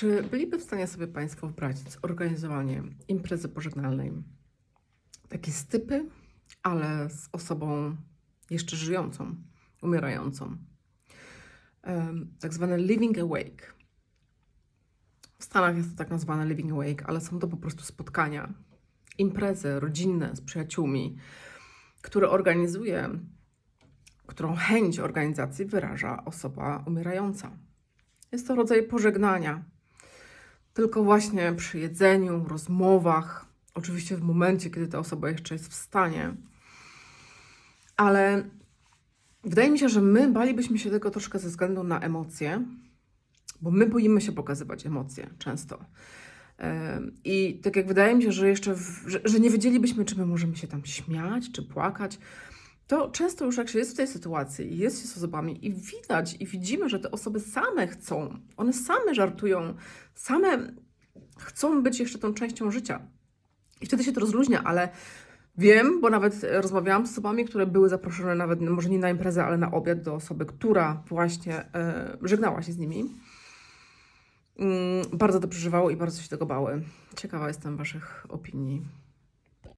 Czy byliby w stanie sobie Państwo wyobrazić zorganizowanie imprezy pożegnalnej takiej stypy, ale z osobą jeszcze żyjącą, umierającą? Tak zwane living awake. W Stanach jest to tak nazwane living awake, ale są to po prostu spotkania, imprezy rodzinne z przyjaciółmi, które organizuje, którą chęć organizacji wyraża osoba umierająca. Jest to rodzaj pożegnania, tylko właśnie przy jedzeniu, rozmowach, oczywiście w momencie, kiedy ta osoba jeszcze jest w stanie. Ale wydaje mi się, że my balibyśmy się tego troszkę ze względu na emocje, bo my boimy się pokazywać emocje często. I tak jak wydaje mi się, że jeszcze, w, że, że nie wiedzielibyśmy, czy my możemy się tam śmiać, czy płakać, to często już jak się jest w tej sytuacji i jest się z osobami i widać i widzimy, że te osoby same chcą, one same żartują, same chcą być jeszcze tą częścią życia. I wtedy się to rozluźnia, ale wiem, bo nawet rozmawiałam z osobami, które były zaproszone nawet, no może nie na imprezę, ale na obiad do osoby, która właśnie e, żegnała się z nimi. Mm, bardzo to przeżywało i bardzo się tego bały. Ciekawa jestem Waszych opinii.